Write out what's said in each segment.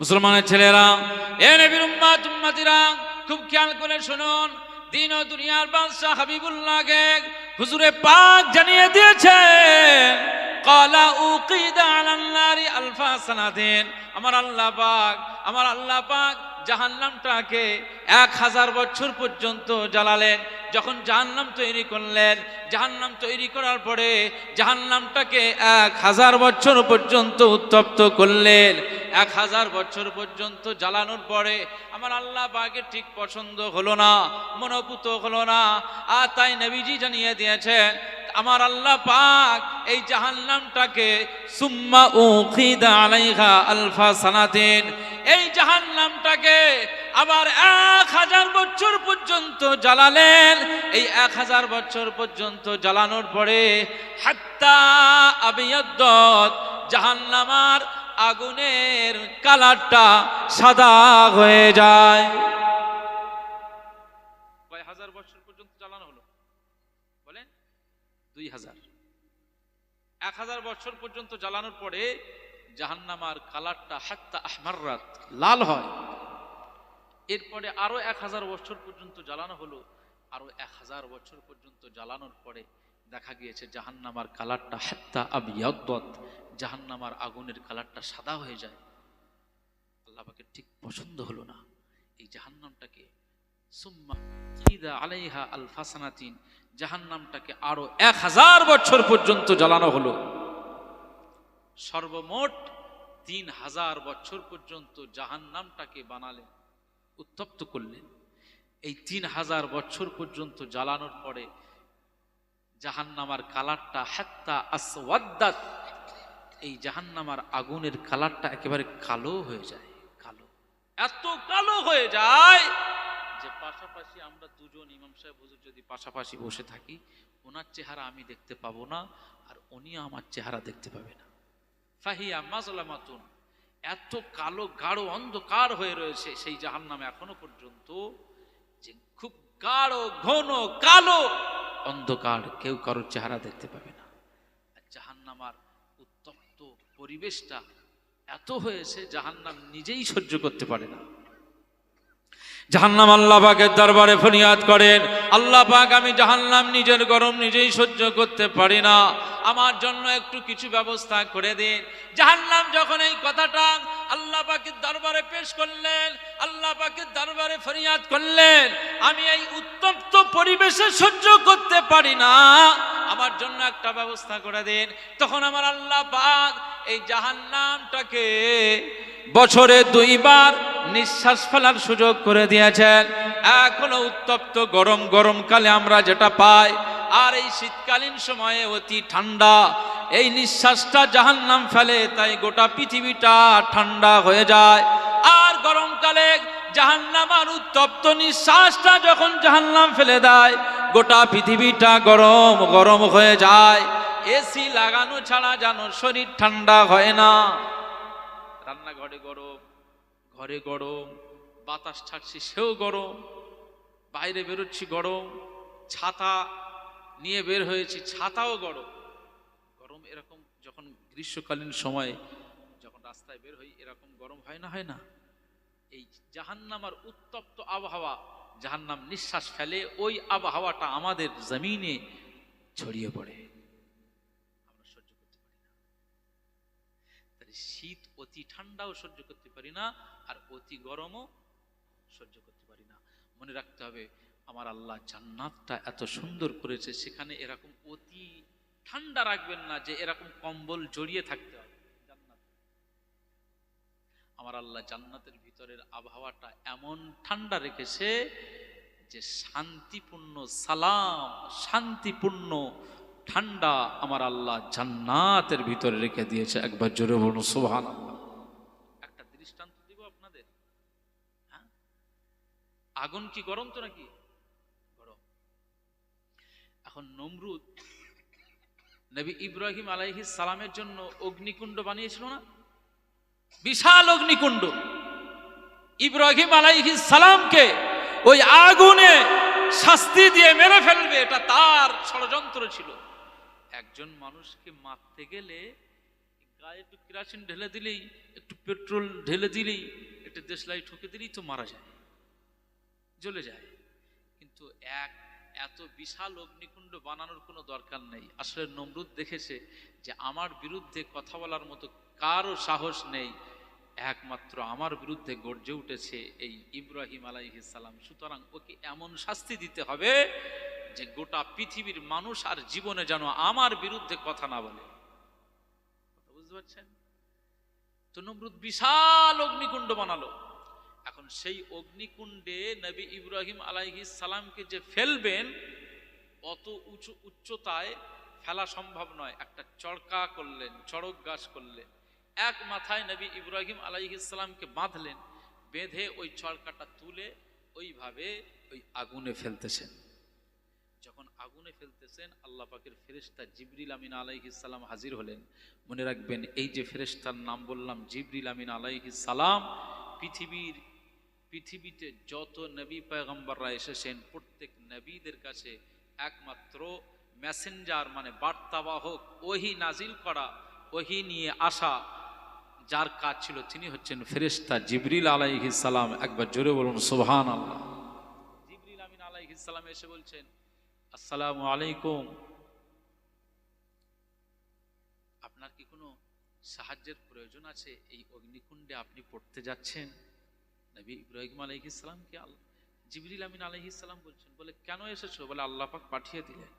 মুসলমানের ছেলেরা, এ নবীর উম্মাত খুব খেয়াল করে শুনুন, দিন ও দুনিয়ার বাদশাহ হাবিবুল্লাহকে হুজুরে পাক জানিয়ে দিয়েছে, কালা উকিদা আলান নারি আলফা সানাদিন। আমার আল্লাহ পাক, আমার আল্লাহ পাক জাহান্নামটাকে এক হাজার বছর পর্যন্ত জ্বালালেন। যখন জাহান্নাম তৈরি করলেন, জাহান্নাম তৈরি করার পরে জাহান্নামটাকে এক হাজার বছর পর্যন্ত উত্তপ্ত করলেন। এক হাজার বছর পর্যন্ত জ্বালানোর পরে আমার আল্লাহ পাকের ঠিক পছন্দ হলো না, মনোপুত হলো না। আর তাই নবীজি জানিয়ে দিয়েছেন, আমার আল্লাহ পাক এই জাহান্নামটাকে সুম্মা উখিদা আলাইহা আলফা সানাতিন। এই জাহান্নামটাকে আবার এক হাজার বছর পর্যন্ত জ্বালালেন। এই এক হাজার বছর পর্যন্ত জ্বালানোর পরে হাত্তা আবিয়দ্দত জাহান্নামার আগুনের কালারটা সাদা হয়ে যায়। কয় হাজার বছর পর্যন্ত জ্বালানো হলো? বলেন, দুই হাজার। এক হাজার বছর পর্যন্ত জ্বালানোর পরে জাহান্নামার কালারটা হাত্তা আহমাররাত, লাল হয়। এরপরে আরও এক হাজার বছর পর্যন্ত জ্বালানো হলো। আরও এক হাজার বছর পর্যন্ত জ্বালানোর পরে দেখা গিয়েছে জাহান্নামার কালারটা হাত্তা আবিয়াদ্দত জাহান্নামার আগুনের কালারটা সাদা হয়ে যায়। আল্লাহ পাকের ঠিক পছন্দ হলো না। এই জাহান্নামটাকে, সুম্মা আলাইহা আল ফাসানাতিন জাহান্নামটাকে আরও এক হাজার বছর পর্যন্ত জ্বালানো হলো। সর্বমোট তিন হাজার বছর পর্যন্ত জাহান্নামটাকে বানালেন, উত্তপ্ত করলেন। এই তিন হাজার বছর পর্যন্ত জ্বালানোর পরে জাহান্নামার কালারটা হাত্তা আসওয়াদ্দাত, এই জাহান্নামার আগুনের কালারটা একেবারে কালো হয়ে যায়, কালো। এত কালো হয়ে যায় যে পাশাপাশি আমরা দুজন ইমাম সাহেব হুজুর যদি পাশাপাশি বসে থাকি, ওনার চেহারা আমি দেখতে পাবো না, আর উনি আমার চেহারা দেখতে পাবে না। ফাহিয়া মাজলামাতুন। এত কালো, গাঢ় অন্ধকার হয়ে রয়েছে সেই জাহান্নামে এখনও পর্যন্ত যে খুব গাঢ়, ঘন, কালো অন্ধকার কেউ কারোর চেহারা দেখতে পাবে না। জাহান্নামার উত্তপ্ত পরিবেশটা এত হয়েছে জাহান্নাম নিজেই সহ্য করতে পারে না। জাহান্নাম আল্লাহ পাকের দরবারে ফরিয়াদ করেন, আল্লাহ পাক, আমি জাহান্নাম নিজের গরম নিজেই সহ্য করতে পারি না। আমার জন্য একটু কিছু ব্যবস্থা করে দিন। জাহান্নাম যখন এই কথাটা আল্লাহ পাকের দরবারে পেশ করলেন, আল্লাহ পাকের দরবারে ফরিয়াদ করলেন, আমি এই উত্তপ্ত পরিবেশে সহ্য করতে পারি না। আমার জন্য একটা ব্যবস্থা করে দিন। তখন আমার আল্লাহ পাক এই জাহান্নামটাকে বছরে দুইবার নিঃশ্বাস ফেলার সুযোগ করে দিয়েছেন। হলো উত্তপ্ত গরম গরমকালে আমরা যেটা পাই আর এই শীতকালীন সময়ে অতি ঠান্ডা। এই নিঃশ্বাসটা জাহান্নাম ফেলে, তাই গোটা পৃথিবীটা ঠান্ডা হয়ে যায়। আর গরমকালে জাহান্নামার উত্তপ্ত নিঃশ্বাসটা যখন জাহান্নাম ফেলে দেয়, গোটা পৃথিবীটা গরম গরম হয়ে যায়। এসি লাগানো ছাড়া যেন শরীর ঠান্ডা হয় না। রান্নাঘরে গরম, ঘরে গরম, বাতাস ছাড়ছি সেও গরম, বাইরে বেরোচ্ছি গরম, ছাতা নিয়ে বের হয়েছি, ছাতাও গরম। গরম এরকম যখন গ্রীষ্মকালীন সময়ে, যখন রাস্তায় বের হই, এরকম গরম হয় না হয় না? এই জাহান্নামার উত্তপ্ত আবহাওয়া, জাহান্নাম নিঃশ্বাস ফেলে ওই আবহাওয়াটা আমাদের জমিনে ছড়িয়ে পড়ে। আমরা সহ্য করতে পারি না। তাহলে শীত অতি ঠান্ডাও সহ্য করতে পারি না, আর অতি গরমও সহ্য করতে পারি না। মনে রাখতে হবে আমার আল্লাহ জান্নাতটা এত সুন্দর করেছে, সেখানে এরকম অতি ঠান্ডা রাখবেন না যে এরকম কম্বল জড়িয়ে থাকতে হবে। জান্নাত। আমার আল্লাহ জান্নাতের ভিতরের আবহাওয়াটা এমন ঠান্ডা রেখেছে যে শান্তিপূর্ণ সালাম, শান্তিপূর্ণ ঠান্ডা আমার আল্লাহ জান্নাতের ভিতরে রেখে দিয়েছে। একবার জোরে বলুন সুবহান একটা দৃষ্টান্ত দিব আপনাদের? হ্যাঁ? আগুন কি গরম তো নাকি? এখন নমরুদ নবী ইব্রাহিম আলাইহিস সালামের জন্য অগ্নিকুণ্ড বানিয়েছিল না? বিশাল অগ্নিকুণ্ড। ইব্রাহিম আলাইহিস সালামকে ওই আগুনে শাস্তি দিয়ে মেরে ফেলবে, এটা তার ষড়যন্ত্র ছিল। একজন মানুষকে মারতে গেলে গায়ে একটু কেরাসিন ঢেলে দিলেই, একটু পেট্রোল ঢেলে দিলেই, একটা দেশলাই ঠুকে দিলেই তো মারা যায়, জ্বলে যায়। কিন্তু এক এত বিশাল অগ্নিকুণ্ড বানানোর কোনো দরকার নেই। আসলে নমরুদ দেখেছে যে আমার বিরুদ্ধে কথা বলার মতো কারও সাহস নেই। একমাত্র আমার বিরুদ্ধে গর্জে উঠেছে এই ইব্রাহিম সালাম। সুতরাং ওকে এমন শাস্তি দিতে হবে যে গোটা পৃথিবীর মানুষ আর জীবনে যেন আমার বিরুদ্ধে কথা না বলে। বুঝতে পারছেন? তো নমরুদ বিশাল অগ্নিকুণ্ড বানালো। এখন সেই অগ্নিকুণ্ডে নবী ইব্রাহিম আলাইহিস সালামকে যে ফেলবেন, অত উঁচু উচ্চতায় ফেলা সম্ভব নয়। একটা চড়কা করলেন, চড়ক গাছ করলেন। এক মাথায় নবী ইব্রাহিম আলাইহিস সালামকে বাঁধলেন, বেঁধে ওই চড়কাটা তুলে ওইভাবে ওই আগুনে ফেলতেছেন। যখন আগুনে ফেলতেছেন, আল্লাহ পাকের ফেরেশতা জিবরিল আমিন সালাম হাজির হলেন। মনে রাখবেন, এই যে ফেরেশতার নাম বললাম, জিবরিল আমিন সালাম পৃথিবীর পৃথিবীতে যত নবী পয়গম্বররা এসেছেন, প্রত্যেক নবীদের কাছে একমাত্র মেসেঞ্জার মানে বার্তাবাহক, ওহি নাজিল করা, ওহি নিয়ে আসা। যার কাজ ছিল তিনি হচ্ছেন ফেরেশতা জিবরিল সালাম। একবার জোরে বলুন সুবহান আল্লাহ জিবরিল আমিন আলাইহিস সালাম এসে বলছেন, আসসালামু আলাইকুম। আপনার কি কোনো সাহায্যের প্রয়োজন আছে? এই অগ্নিকুণ্ডে আপনি পড়তে যাচ্ছেন? নবী ইব্রাহিম আলাইহিস সালামকে আল জিবরিল আমিন আলাইহিস সালাম বলছেন, বলে, কেন এসেছ? বলে, আল্লাহ পাক পাঠিয়ে দিলেন।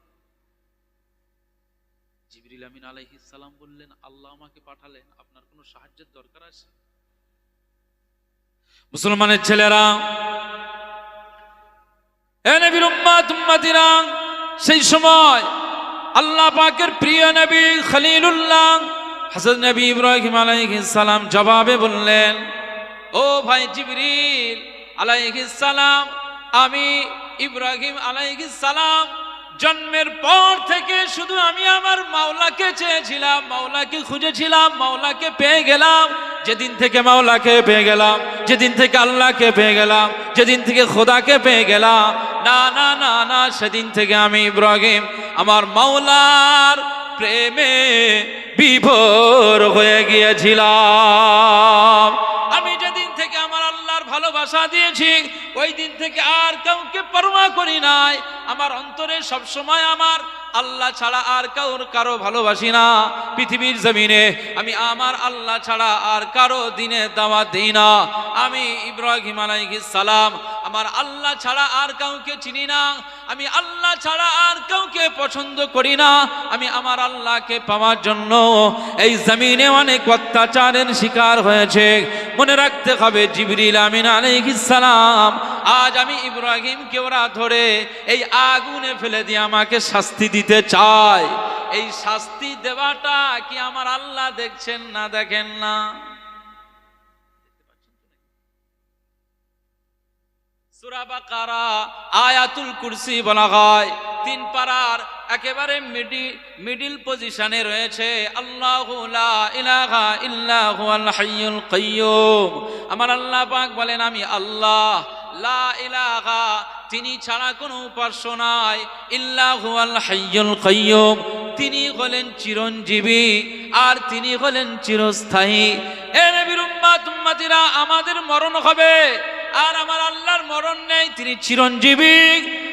জিবরিল আমিন আলাইহিস সালাম বললেন, আল্লাহ আমাকে পাঠালেন, আপনার কোনো সাহায্যের দরকার আছে? মুসলমানের ছেলেরা সেই সময় আল্লাহ পাকের প্রিয় নবী খলিলুল্লাহ হাসান নবী ইব্রাহিম আলাইহিস সালাম জবাবে বললেন ও ভাই জিবরিল সালাম, আমি ইব্রাহিম সালাম, জন্মের পর থেকে শুধু আমি আমার মাওলাকে চেয়েছিলাম, মাওলাকে খুঁজেছিলাম, মাওলাকে পেয়ে গেলাম, যেদিন থেকে মাওলাকে পেয়ে গেলাম, যেদিন থেকে আল্লাহকে পেয়ে গেলাম, যেদিন থেকে খোদাকে পেয়ে গেলাম, না না না না, সেদিন থেকে আমি ইব্রাহিম আমার মাওলার প্রেমে বিভোর হয়ে গিয়েছিলাম। ভালোবাসা দিয়েছি ওই দিন থেকে আর কাউকে পরোয়া করি নাই। আমার অন্তরে সব সময় আমার আল্লাহ ছাড়া আর কাউর কারও ভালোবাসি না। পৃথিবীর জমিনে আমি আমার আল্লাহ ছাড়া আর কারও দিনে দাওয়া দিই না। আমি ইব্রাহিম আলাইহিস সালাম আমার আল্লাহ ছাড়া আর কাউকে চিনি না। আমি আল্লাহ ছাড়া আর কাউকে পছন্দ করি না। আমি আমার আল্লাহকে পাওয়ার জন্য এই জমিনে অনেক অত্যাচারের শিকার হয়েছে। মনে রাখতে হবে জিবরিল আমিন সালাম, আজ আমি ইব্রাহিমকে ওরা ধরে এই আগুনে ফেলে দিয়ে আমাকে শাস্তি দিতে চায়। এই শাস্তি দেওয়াটা কি আমার আল্লাহ দেখছেন না দেখেন না? সূরা আয়াতুল কুরসি বলা হয় তিন পারার একেবারে মিডি, মিডিল পজিশনে রয়েছে, আল্লাহু আমার আল্লাহ পাক বলেন, আমি আল্লাহ, লা ইলাহা, তিনি ছাড়া কোনো উপাস্য নাই, ইল্লা হুয়াল হাইয়ুল কাইয়্যুম তিনি হলেন চিরঞ্জীবী, আর তিনি হলেন চিরস্থায়ী। এ নবীর উম্মাত, উম্মাতিরা আমাদের মরণ হবে। আর আমার আল্লাহর মরণ নেই, তিনি চিরঞ্জীবী।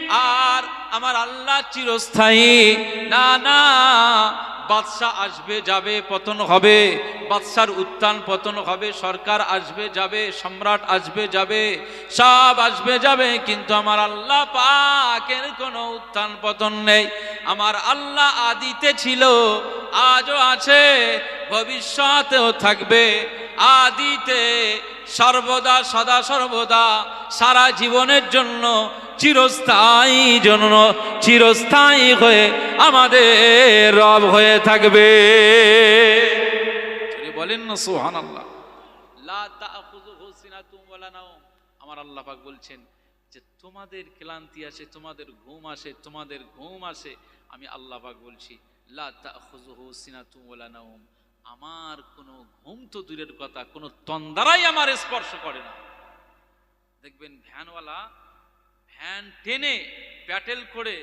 আর আমার আল্লাহ চিরস্থায়ী। না না, বাদশাহ আসবে, যাবে, পতন হবে। বাদশার উত্থান পতন হবে, সরকার আসবে, যাবে, সম্রাট আসবে, যাবে, সব আসবে, যাবে, কিন্তু আমার আল্লাহ পাকের কোনো উত্থান পতন নেই। আমার আল্লাহ আদিতে ছিল, আজও আছে, ভবিষ্যতেও থাকবে। আদিতে সর্বদা, সদা, সর্বদা, সারা জীবনের জন্য, চিরস্থায়ী জন্য, চিরস্থায়ী হয়ে আমাদের রব হয়ে থাকবে। বলেন না সোহান আল্লাহ আমার আল্লাহ পাক বলছেন যে, তোমাদের ক্লান্তি আসে, তোমাদের ঘুম আসে, তোমাদের ঘুম আসে। আমি আল্লাহ পাক বলছি আমার কোনো ঘুম তো দূরের কথা, কোনো তন্দারাই আমার স্পর্শ করে না। দেখবেন ভ্যানওয়ালা ভ্যান টেনে প্যাটেল করে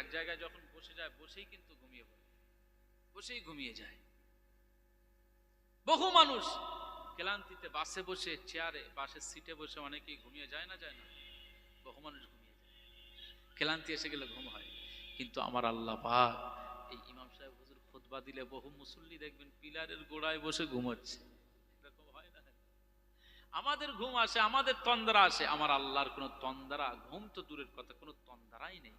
এক জায়গায় যখন বসে যায়, বসেই কিন্তু ঘুমিয়ে পড়ে। বসেই ঘুমিয়ে যায়। বহু মানুষ ক্লান্তিতে বাসে বসে, চেয়ারে বাসের সিটে বসে অনেকেই ঘুমিয়ে যায় না যায় না? বহু মানুষ ঘুমিয়ে যায়। ক্লান্তি এসে গেলে ঘুম হয়। কিন্তু আমার আল্লাহ পাক এই ইমাম সাহেব হুজুর খুতবা দিলে বহু মুসল্লি দেখবেন পিলারের গোড়ায় বসে ঘুমোচ্ছে। এরকম হয় না? আমাদের ঘুম আসে, আমাদের তন্দ্রা আসে। আমার আল্লাহর কোনো তন্দ্রা, ঘুম তো দূরের কথা, কোনো তন্দ্রাই নেই।